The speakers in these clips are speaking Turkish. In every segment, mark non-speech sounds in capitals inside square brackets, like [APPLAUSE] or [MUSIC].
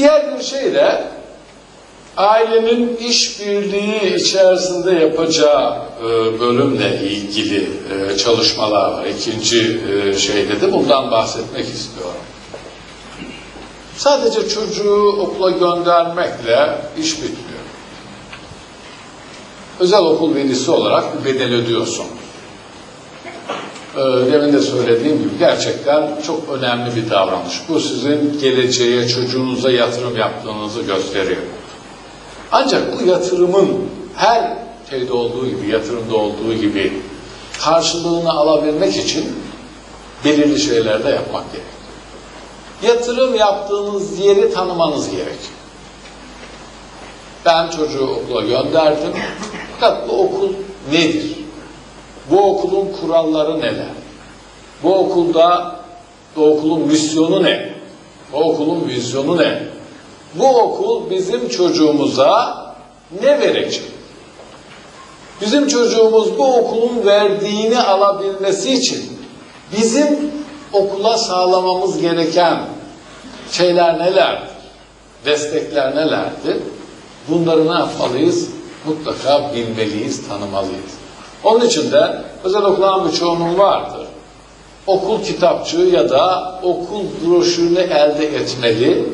Diğer bir şey de ailenin işbirliği içerisinde yapacağı e, bölümle ilgili e, çalışmalar var. İkinci e, şeyde de bundan bahsetmek istiyorum. Sadece çocuğu okula göndermekle iş bitmiyor. Özel okul velisi olarak bir bedel ödüyorsun. Ee, demin de söylediğim gibi gerçekten çok önemli bir davranış. Bu sizin geleceğe, çocuğunuza yatırım yaptığınızı gösteriyor. Ancak bu yatırımın her şeyde olduğu gibi, yatırımda olduğu gibi karşılığını alabilmek için belirli şeyler de yapmak gerek. Yatırım yaptığınız yeri tanımanız gerek. Ben çocuğu okula gönderdim. Fakat bu okul nedir? Bu okulun kuralları neler? Bu okulda bu okulun misyonu ne? Bu okulun vizyonu ne? Bu okul bizim çocuğumuza ne verecek? Bizim çocuğumuz bu okulun verdiğini alabilmesi için bizim okula sağlamamız gereken şeyler nelerdir? Destekler nelerdir? Bunları ne yapmalıyız? Mutlaka bilmeliyiz, tanımalıyız. Onun için de özel okulların bir çoğunun vardır. Okul kitapçığı ya da okul broşürünü elde etmeli.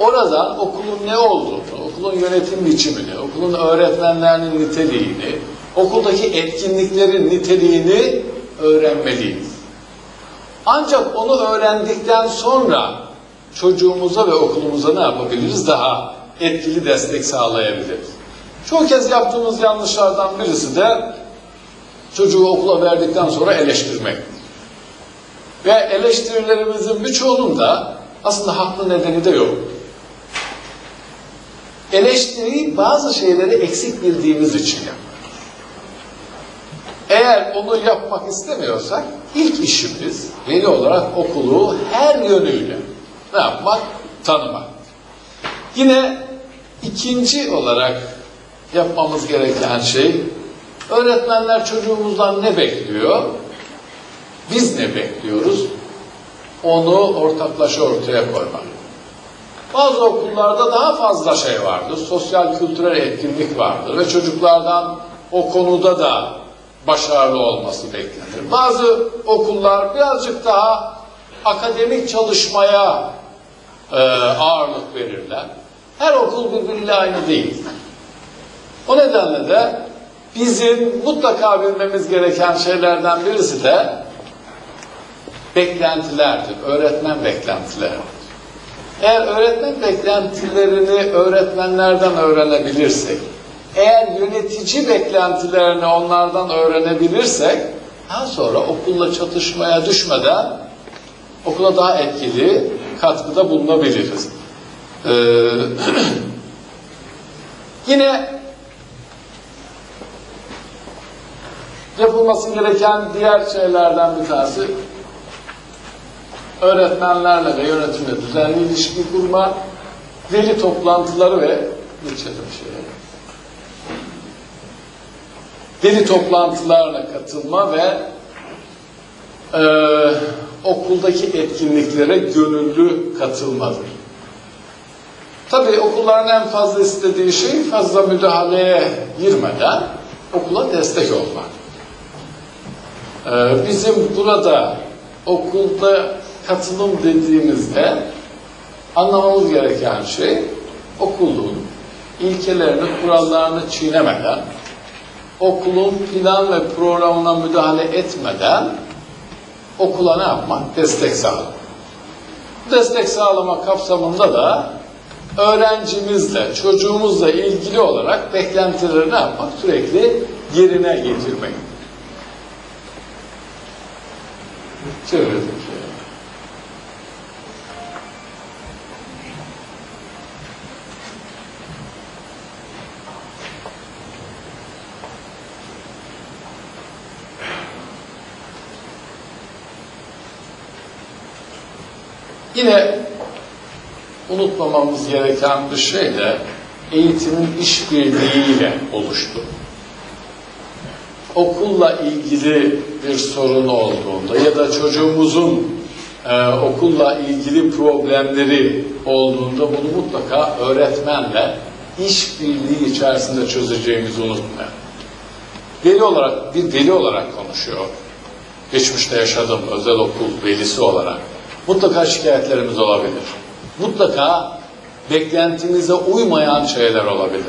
Oradan okulun ne olduğunu, okulun yönetim biçimini, okulun öğretmenlerinin niteliğini, okuldaki etkinliklerin niteliğini öğrenmeliyiz. Ancak onu öğrendikten sonra çocuğumuza ve okulumuza ne yapabiliriz? Daha etkili destek sağlayabiliriz. Çoğu kez yaptığımız yanlışlardan birisi de çocuğu okula verdikten sonra eleştirmek. Ve eleştirilerimizin birçoğunun da aslında haklı nedeni de yok. Eleştiriyi bazı şeyleri eksik bildiğimiz için yapıyoruz. Eğer onu yapmak istemiyorsak ilk işimiz veli olarak okulu her yönüyle ne yapmak? Tanımak. Yine ikinci olarak yapmamız gereken şey öğretmenler çocuğumuzdan ne bekliyor? Biz ne bekliyoruz? Onu ortaklaşa ortaya koymak. Bazı okullarda daha fazla şey vardır. Sosyal kültürel etkinlik vardır ve çocuklardan o konuda da başarılı olması beklenir. Bazı okullar birazcık daha akademik çalışmaya e, ağırlık verirler. Her okul birbiriyle aynı değil. O nedenle de bizim mutlaka bilmemiz gereken şeylerden birisi de beklentilerdir. Öğretmen beklentileri. Eğer öğretmen beklentilerini öğretmenlerden öğrenebilirsek, eğer yönetici beklentilerini onlardan öğrenebilirsek, daha sonra okulla çatışmaya düşmeden okula daha etkili katkıda bulunabiliriz. Ee, [CLEARS THROAT] yine yapılması gereken diğer şeylerden bir tanesi öğretmenlerle ve yönetimle düzenli ilişki kurma, veli toplantıları ve geçelim şeye. Veli toplantılarına katılma ve e, okuldaki etkinliklere gönüllü katılmadır. Tabii okulların en fazla istediği şey fazla müdahaleye girmeden okula destek olmak. Ee, bizim burada okulda katılım dediğimizde anlamamız gereken şey okulun ilkelerini, kurallarını çiğnemeden, okulun plan ve programına müdahale etmeden okula ne yapmak? Destek sağlamak. Destek sağlama kapsamında da öğrencimizle, çocuğumuzla ilgili olarak beklentileri ne yapmak? Sürekli yerine getirmek. Çevirdim. Yine unutmamamız gereken bir şey de eğitimin işbirliğiyle oluştu. Okulla ilgili bir sorun olduğunda ya da çocuğumuzun e, okulla ilgili problemleri olduğunda bunu mutlaka öğretmenle işbirliği içerisinde çözeceğimizi unutmayalım. Veli olarak, bir veli olarak konuşuyor. Geçmişte yaşadım özel okul velisi olarak. Mutlaka şikayetlerimiz olabilir. Mutlaka beklentimize uymayan şeyler olabilir.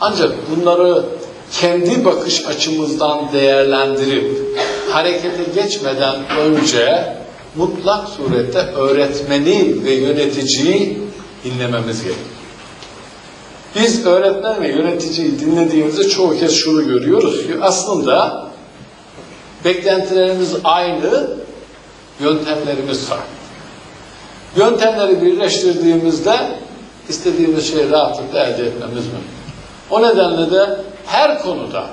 Ancak bunları kendi bakış açımızdan değerlendirip harekete geçmeden önce mutlak surette öğretmeni ve yöneticiyi dinlememiz gerekir. Biz öğretmen ve yöneticiyi dinlediğimizde çoğu kez şunu görüyoruz ki aslında beklentilerimiz aynı, yöntemlerimiz farklı. Yöntemleri birleştirdiğimizde istediğimiz şeyi rahatlıkla elde etmemiz mümkün. O nedenle de her konuda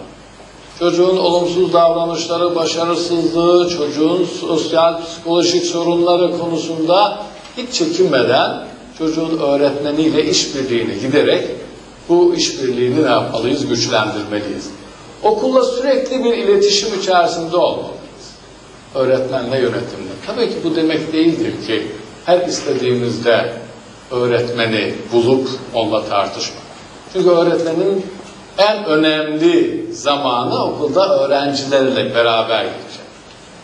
çocuğun olumsuz davranışları, başarısızlığı, çocuğun sosyal psikolojik sorunları konusunda hiç çekinmeden çocuğun öğretmeniyle işbirliğini giderek bu işbirliğini ne yapmalıyız? Güçlendirmeliyiz. Okulla sürekli bir iletişim içerisinde olmalıyız. Öğretmenle yönetimle. Tabii ki bu demek değildir ki her istediğimizde öğretmeni bulup onunla tartışmak. Çünkü öğretmenin en önemli zamanı okulda öğrencilerle beraber geçecek.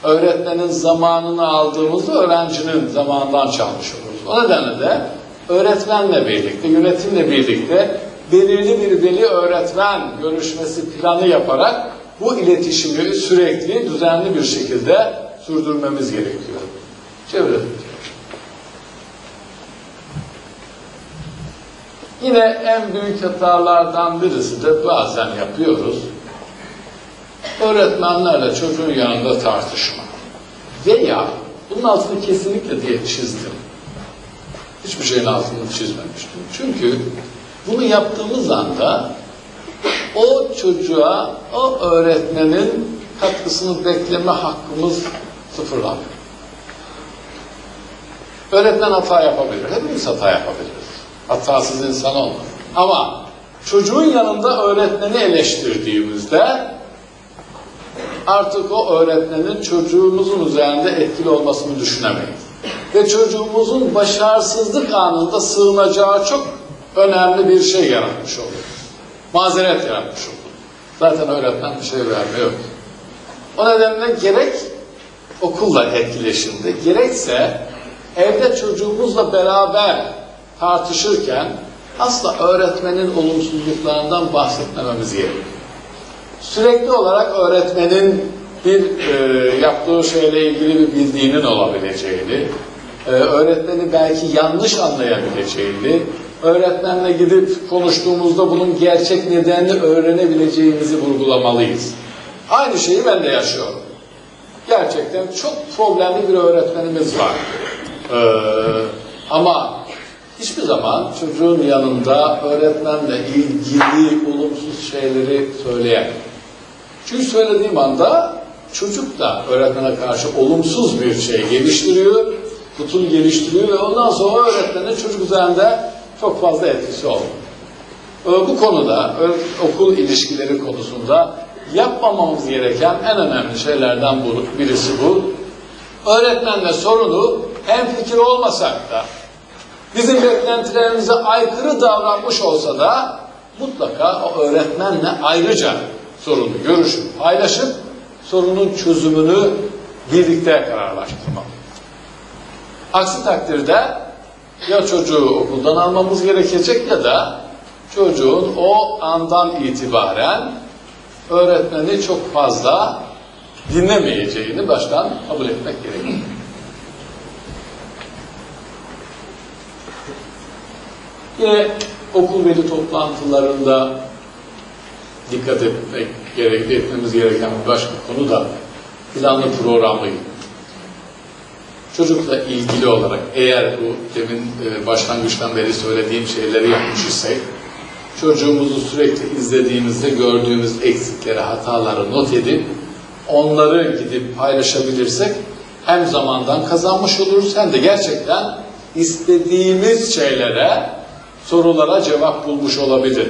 Öğretmenin zamanını aldığımızda öğrencinin zamanından çalmış oluruz. O nedenle de öğretmenle birlikte, yönetimle birlikte belirli bir veli öğretmen görüşmesi planı yaparak bu iletişimi sürekli düzenli bir şekilde sürdürmemiz gerekiyor. Çevre. Yine en büyük hatalardan birisi de bazen yapıyoruz. Öğretmenlerle çocuğun yanında tartışma. Veya bunun altını kesinlikle diye çizdim. Hiçbir şeyin altını çizmemiştim. Çünkü bunu yaptığımız anda o çocuğa, o öğretmenin katkısını bekleme hakkımız sıfırlanıyor. Öğretmen hata yapabilir. Hepimiz hata yapabiliriz. Hatasız insan olmaz. Ama çocuğun yanında öğretmeni eleştirdiğimizde artık o öğretmenin çocuğumuzun üzerinde etkili olmasını düşünemeyiz. Ve çocuğumuzun başarısızlık anında sığınacağı çok önemli bir şey yaratmış oluyoruz. Mazeret yaratmış oluyoruz. Zaten öğretmen bir şey vermiyor. O nedenle gerek okulla etkileşimde, gerekse evde çocuğumuzla beraber tartışırken asla öğretmenin olumsuzluklarından bahsetmememiz gerekiyor. Sürekli olarak öğretmenin bir e, yaptığı şeyle ilgili bir bildiğinin olabileceğini, e, öğretmeni belki yanlış anlayabileceğini, öğretmenle gidip konuştuğumuzda bunun gerçek nedenini öğrenebileceğimizi vurgulamalıyız. Aynı şeyi ben de yaşıyorum. Gerçekten çok problemli bir öğretmenimiz var. Ee, ama hiçbir zaman çocuğun yanında öğretmenle ilgili olumsuz şeyleri söyleyemem. Çünkü söylediğim anda çocuk da öğretmene karşı olumsuz bir şey geliştiriyor, tutum geliştiriyor ve ondan sonra öğretmenin çocuk üzerinde çok fazla etkisi olmuyor. Ee, Bu konuda ö- okul ilişkileri konusunda yapmamamız gereken en önemli şeylerden birisi bu. Öğretmenle sorunu hem fikir olmasak da bizim beklentilerimize aykırı davranmış olsa da mutlaka o öğretmenle ayrıca sorunu görüşüp paylaşıp sorunun çözümünü birlikte kararlaştırmalı. Aksi takdirde ya çocuğu okuldan almamız gerekecek ya da çocuğun o andan itibaren öğretmeni çok fazla dinlemeyeceğini baştan kabul etmek gerekiyor. Yine okul veli toplantılarında dikkat etmek gerek, etmemiz gereken bir başka konu da planlı programlı Çocukla ilgili olarak eğer bu demin e, başlangıçtan beri söylediğim şeyleri yapmış isek çocuğumuzu sürekli izlediğimizde gördüğümüz eksikleri, hataları not edip onları gidip paylaşabilirsek hem zamandan kazanmış oluruz hem de gerçekten istediğimiz şeylere, sorulara cevap bulmuş olabilir.